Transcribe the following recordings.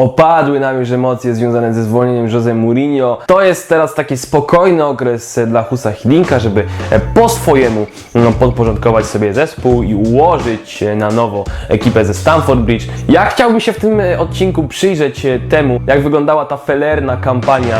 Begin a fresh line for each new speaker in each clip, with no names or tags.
opadły nam już emocje związane ze zwolnieniem Jose Mourinho. To jest teraz taki spokojny okres e, dla Husa Hilinka, żeby e, po swojemu no, podporządkować sobie zespół i ułożyć e, na nowo ekipę ze Stamford Bridge. Ja chciałbym się w tym odcinku przyjrzeć temu, jak wyglądała ta felerna kampania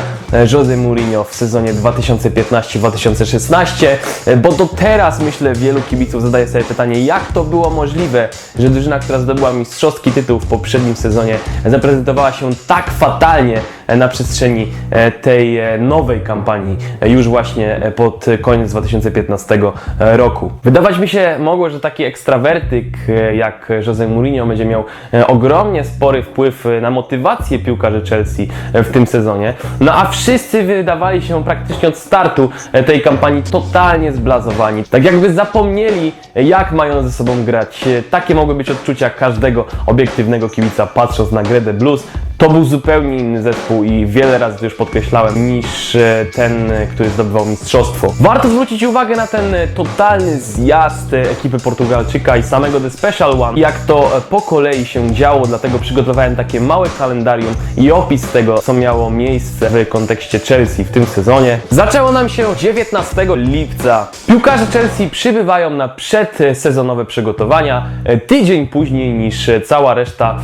Jose Mourinho w sezonie 2015-2016, e, bo do teraz myślę wielu kibiców zadaje sobie pytanie, jak to było możliwe, że drużyna, która zdobyła mistrzowski tytuł w poprzednim sezonie, zaprezentowała się tak fatalnie na przestrzeni e, tej e, nowej kampanii, e, już właśnie e, pod koniec 2015 roku. Wydawać mi się mogło, że taki ekstrawertyk e, jak Jose Mourinho będzie miał e, ogromnie spory wpływ e, na motywację piłkarzy Chelsea e, w tym sezonie. No a wszyscy wydawali się praktycznie od startu e, tej kampanii totalnie zblazowani. Tak jakby zapomnieli, e, jak mają ze sobą grać. E, Takie mogły być odczucia każdego obiektywnego kibica patrząc na The Blues. To był zupełnie inny zespół i wiele razy to już podkreślałem niż e, ten, e, który zdobywał mistrzostwo. Warto zwrócić uwagę na ten e, totalny zjazd ekipy Portugalczyka i samego The Special One. Jak to po kolei się działo, dlatego przygotowałem takie małe kalendarium i opis tego, co miało miejsce w kontekście Chelsea w tym sezonie. Zaczęło nam się 19 lipca. Piłkarze Chelsea przybywają na przedsezonowe przygotowania tydzień później niż cała reszta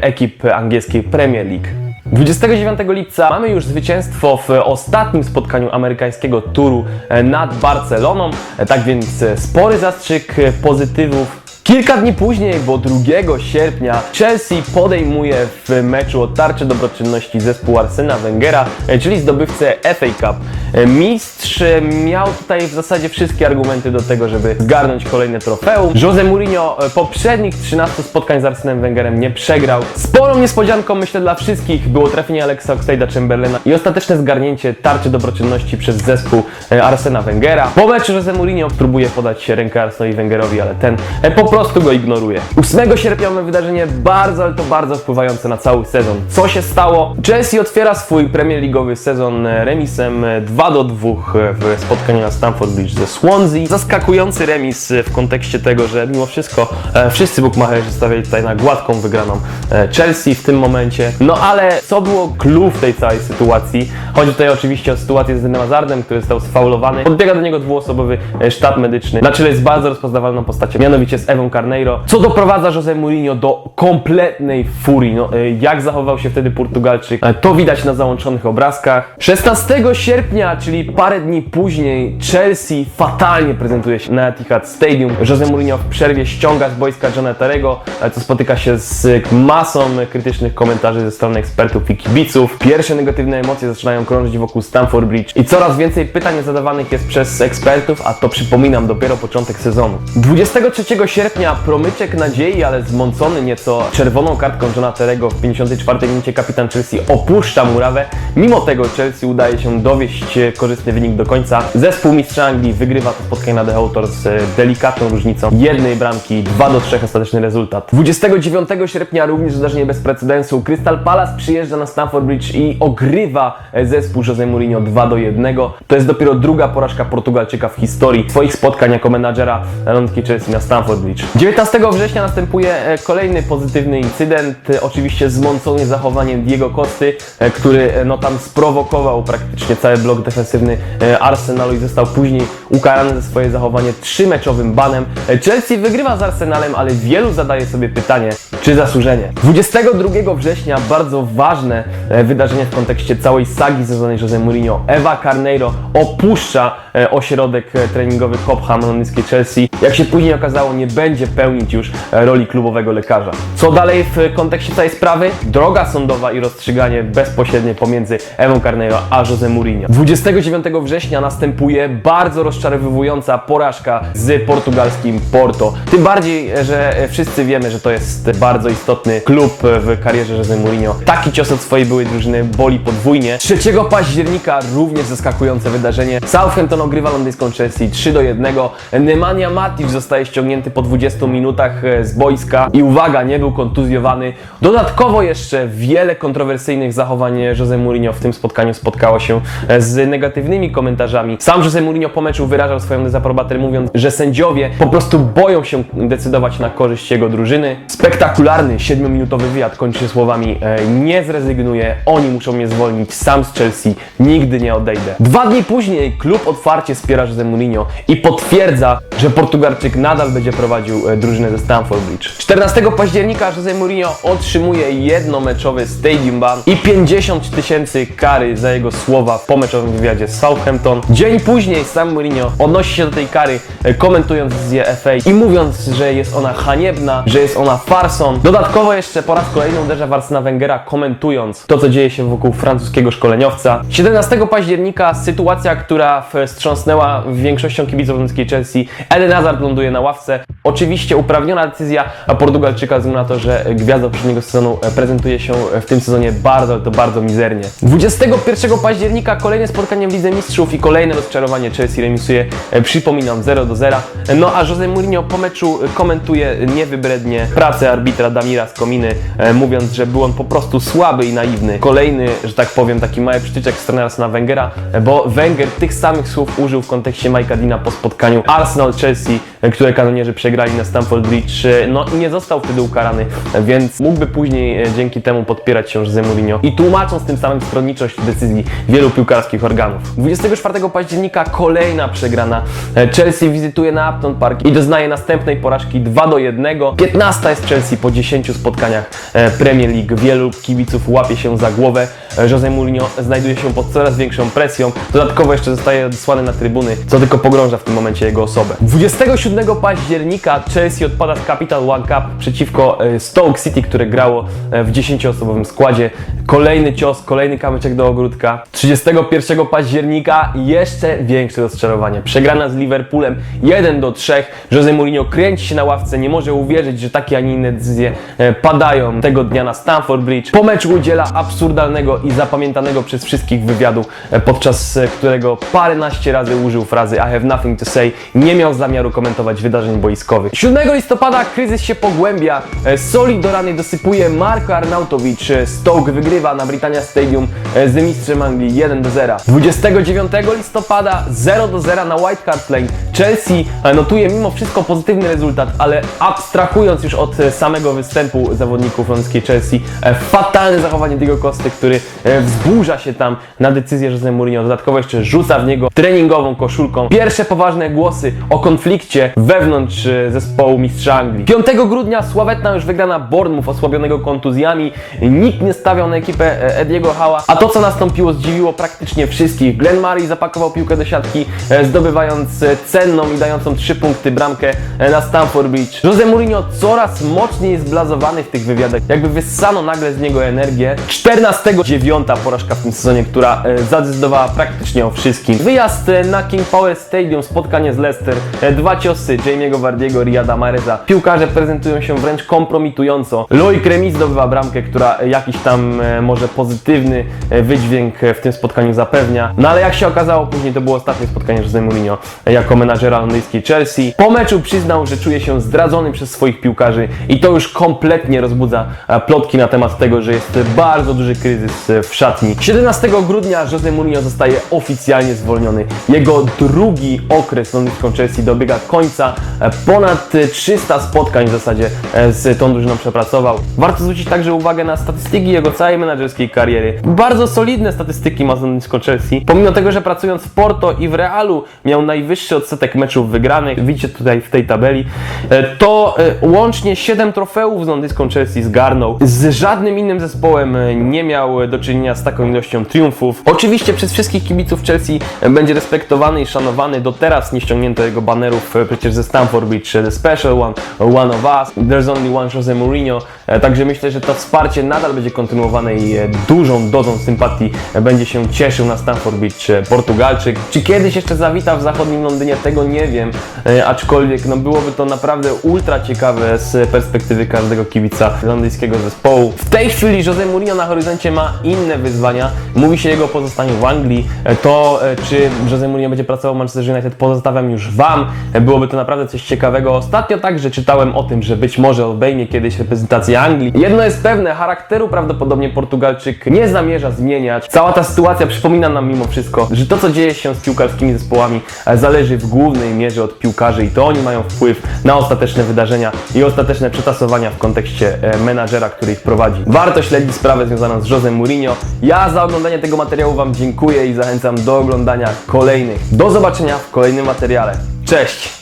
ekip angielskiej Premier League. 29 lipca mamy już zwycięstwo w ostatnim spotkaniu amerykańskiego turu e, nad Barceloną, E, tak więc e, spory zastrzyk pozytywów. Kilka dni później, bo 2 sierpnia, Chelsea podejmuje w meczu o tarczę dobroczynności zespół Arsena Wengera, e, czyli zdobywcę FA Cup. E, Mistrz e, miał tutaj w zasadzie wszystkie argumenty do tego, żeby zgarnąć kolejne trofeum. Jose Mourinho poprzednich 13 spotkań z Arsenem Wengerem nie przegrał. Sporą niespodzianką, myślę, dla wszystkich było trafienie Alexa Oxlade'a-Chamberlaina i ostateczne zgarnięcie tarczy dobroczynności przez zespół Arsena Wengera. Po meczu Jose Mourinho próbuje podać rękę Arsenowi Wengerowi, ale ten po prostu go ignoruje. 8 sierpnia mamy wydarzenie bardzo, ale to bardzo wpływające na cały sezon. Co się stało? Chelsea otwiera swój Premier League'owy sezon remisem e, 2 do 2 w spotkaniu na Stamford Bridge ze Swansea. Zaskakujący remis w kontekście tego, że mimo wszystko e, wszyscy bookmacherzy stawiali tutaj na gładką wygraną e, Chelsea w tym momencie. No ale co było clue w tej całej sytuacji? Chodzi tutaj oczywiście o sytuację z Denem Hazardem, który został sfaulowany. Podbiega do niego dwuosobowy e, sztab medyczny. Na czele z bardzo rozpoznawalną postacią, mianowicie z Ewą Carneiro, co doprowadza Jose Mourinho do kompletnej furii. No, e, jak zachował się wtedy Portugalczyk, e, to widać na załączonych obrazkach. 16 sierpnia, czyli parę dni później, Chelsea fatalnie prezentuje się na Etihad Stadium. Jose Mourinho w przerwie ściąga z boiska Johna Terego, e, co spotyka się z masą krytycznych komentarzy ze strony ekspertów i kibiców. Pierwsze negatywne emocje zaczynają krążyć wokół Stamford Bridge i coraz więcej pytań zadawanych jest przez ekspertów, a to przypominam dopiero początek sezonu. 23 sierpnia promyczek nadziei, ale zmącony nieco czerwoną kartką Johna Terego w 54 minucie kapitan Chelsea opuszcza murawę. Mimo tego Chelsea udaje się dowieść e, korzystny wynik do końca. Zespół mistrza Anglii wygrywa to spotkanie na The Autor z e, delikatną różnicą jednej bramki, 2 do 3 ostateczny rezultat. 29 sierpnia również zdarzenie bez precedensu. Crystal Palace przyjeżdża na Stamford Bridge i ogrywa e, zespół Jose Mourinho 2 do 1. To jest dopiero druga porażka Portugalczyka w historii swoich spotkań jako menadżera lądki Chelsea na Stamford Bridge. 19 września następuje e, kolejny pozytywny incydent, e, oczywiście zmącony zachowaniem Diego Costy, e, który no tam sprowokował praktycznie cały blok defensywny Arsenalu i został później ukarany za swoje zachowanie trzymeczowym banem. Chelsea wygrywa z Arsenalem, ale wielu zadaje sobie pytanie, czy zasłużenie. 22 września bardzo ważne wydarzenie w kontekście całej sagi związanej z Jose Mourinho. Ewa Carneiro opuszcza ośrodek treningowy Cobham londyńskiej Chelsea. Jak się później okazało, nie będzie pełnić już roli klubowego lekarza. Co dalej w kontekście całej sprawy? Droga sądowa i rozstrzyganie bezpośrednie pomiędzy Ewą Carneiro a Jose Mourinho. 29 września następuje bardzo rozczarowywująca porażka z portugalskim Porto. Tym bardziej, że wszyscy wiemy, że to jest bardzo istotny klub w karierze Jose Mourinho. Taki cios od swojej byłej drużyny boli podwójnie. 3 października również zaskakujące wydarzenie. Southampton ogrywa londyńską Chelsea 3 do 1. Nemanja Matic zostaje ściągnięty po 20 minutach e, z boiska i uwaga, nie był kontuzjowany. Dodatkowo jeszcze wiele kontrowersyjnych zachowań Jose Mourinho w tym spotkaniu spotkało się e, z negatywnymi komentarzami. Sam Jose Mourinho po meczu wyrażał swoją dezaprobatę mówiąc, że sędziowie po prostu boją się decydować na korzyść jego drużyny. Spektakularny 7-minutowy wywiad kończy się słowami e, nie zrezygnuję, oni muszą mnie zwolnić, sam z Chelsea nigdy nie odejdę. Dwa dni później klub otwarcie wspiera Jose Mourinho i potwierdza, że Portugalczyk nadal będzie prowadził e, drużynę ze Stamford Bridge. 14 października Jose Mourinho otrzymuje jednomeczowy stadium ban i 50 tysięcy kary za jego słowa w pomeczowym wywiadzie z Southampton. Dzień później sam Mourinho odnosi się do tej kary, e, komentując decyzję FA i mówiąc, że jest ona haniebna, że jest ona farsą. Dodatkowo jeszcze po raz kolejny uderza w Arsena Wengera, komentując to, co dzieje się wokół francuskiego szkoleniowca. 17 października sytuacja, która wstrząsnęła większością kibiców Chelsea. Eden Hazard ląduje na ławce. Oczywiście uprawniona decyzja Portugalczyka względu na to, że gwiazda poprzedniego sezonu prezentuje się w tym sezonie bardzo, to bardzo mizernie. 21 października kolejne spotkanie w Lidze Mistrzów i kolejne rozczarowanie Chelsea remisuje, e, przypominam, 0 do 0. No a Jose Mourinho po meczu komentuje niewybrednie pracę arbitra Damira z Kominy, e, mówiąc, że był on po prostu słaby i naiwny. Kolejny, że tak powiem, taki mały przytyczek z trenera Arsena Wengera, e, bo Wenger tych samych słów użył w kontekście Mike'a Dina po spotkaniu Arsenal-Chelsea, e, które kanonierzy przegrali na Stamford Bridge. E, No i nie został wtedy ukarany, więc mógłby później e, dzięki temu podpierać się Jose Mourinho i tłumacząc tym samym stronniczość decyzji wielu piłkarskich organów. 24 października kolejna przegrana. E, Chelsea wizytuje na Upton Park i doznaje następnej porażki 2 do 1. 15 jest Chelsea po 10 spotkaniach Premier League. Wielu kibiców łapie się za głowę. Jose Mourinho znajduje się pod coraz większą presją. Dodatkowo jeszcze zostaje odesłany na trybuny, co tylko pogrąża w tym momencie jego osobę. 27 października Chelsea odpada z Capital One Cup przeciwko e, Stoke City, które grało e, w 10-osobowym składzie. Kolejny cios, kolejny kamyczek do ogródka. 31 października jeszcze większe rozczarowanie. Przegrana z Liverpoolem 1 do 3. Jose Mourinho kręci się na ławce, nie może uwierzyć, że takie, a nie inne decyzje e, padają tego dnia na Stamford Bridge. Po meczu udziela absurdalnego i zapamiętanego przez wszystkich wywiadu, e, podczas e, którego paręnaście razy użył frazy I have nothing to say. Nie miał zamiaru komentować wydarzeń boiskowych. 7 listopada kryzys się pogłębia. E, Soli do rany dosypuje Marko Arnautowicz. Stoke wygrywa na Britannia Stadium z mistrzem Anglii 1 do 0. 29 listopada 0 do 0 na White Hart Lane. Chelsea notuje mimo wszystko pozytywny rezultat, ale abstrahując już od samego występu zawodników londyńskiej Chelsea, fatalne zachowanie Diego Costy, który wzburza się tam na decyzję Jose Mourinho, dodatkowo jeszcze rzuca w niego treningową koszulką. Pierwsze poważne głosy o konflikcie wewnątrz e, zespołu mistrza Anglii. 5 grudnia sławetna już wygrana Bournemouth osłabionego kontuzjami. Nikt nie stawiał na ekipę e, Ediego Hała, a to co nastąpiło zdziwiło praktycznie wszystkich. Glenn Murray zapakował piłkę do siatki, e, zdobywając e, cenną i dającą 3 punkty bramkę e, na Stamford Bridge. Jose Mourinho coraz mocniej jest blazowany w tych wywiadach, jakby wyssano nagle z niego energię. 14 dziewiąta porażka w tym sezonie, która e, zadecydowała praktycznie o wszystkim. Wyjazd e, na King Power Stadium, spotkanie z Leicester, e, dwa ciosy Jamie'ego Wardiego, Riyada Mahreza. Piłkarze prezentują się wręcz kompromitująco. Loic Remis zdobywa bramkę, która jakiś tam może pozytywny wydźwięk w tym spotkaniu zapewnia. No ale jak się okazało, później to było ostatnie spotkanie Jose Mourinho jako menadżera londyńskiej Chelsea. Po meczu przyznał, że czuje się zdradzony przez swoich piłkarzy i to już kompletnie rozbudza plotki na temat tego, że jest bardzo duży kryzys w szatni. 17 grudnia Jose Mourinho zostaje oficjalnie zwolniony. Jego drugi okres londyńską Chelsea dobiega końca. Ponad e, 300 spotkań w zasadzie e, z tą drużyną przepracował. Warto zwrócić także uwagę na statystyki jego całej menedżerskiej kariery. Bardzo solidne statystyki ma z londyńską Chelsea. Pomimo tego, że pracując w Porto i w Realu miał najwyższy odsetek meczów wygranych, widzicie tutaj w tej tabeli, e, to e, łącznie 7 trofeów z londyńską Chelsea zgarnął. Z żadnym innym zespołem nie miał do czynienia z taką ilością triumfów. Oczywiście przez wszystkich kibiców Chelsea e, będzie respektowany i szanowany. Do teraz nie ściągnięto jego banerów e, przecież ze Stamford Bridge, e, The Special One, One of Us, There's Only One Jose Mourinho. E, Także myślę, że to wsparcie nadal będzie kontynuowane i e, dużą dozą sympatii e, będzie się cieszył na Stamford Bridge e, Portugalczyk. Czy kiedyś jeszcze zawita w zachodnim Londynie tego nie wiem, e, aczkolwiek no byłoby to naprawdę ultra ciekawe z perspektywy każdego kibica londyńskiego zespołu. W tej chwili Jose Mourinho na horyzoncie ma inne wyzwania. Mówi się jego pozostaniu w Anglii. E, To, e, czy Jose Mourinho będzie pracował w Manchester United, pozostawiam już Wam. E, Byłoby to naprawdę coś ciekawego. Ostatnio także czytałem o tym, że być może obejmie kiedyś reprezentację Anglii. Jedno jest pewne, charakteru prawdopodobnie Portugalczyk nie zamierza zmieniać. Cała ta sytuacja przypomina nam mimo wszystko, że to co dzieje się z piłkarskimi zespołami zależy w głównej mierze od piłkarzy i to oni mają wpływ na ostateczne wydarzenia i ostateczne przetasowania w kontekście menadżera, który ich prowadzi. Warto śledzić sprawę związaną z Jose Mourinho. Ja za oglądanie tego materiału Wam dziękuję i zachęcam do oglądania kolejnych. Do zobaczenia w kolejnym materiale. Cześć!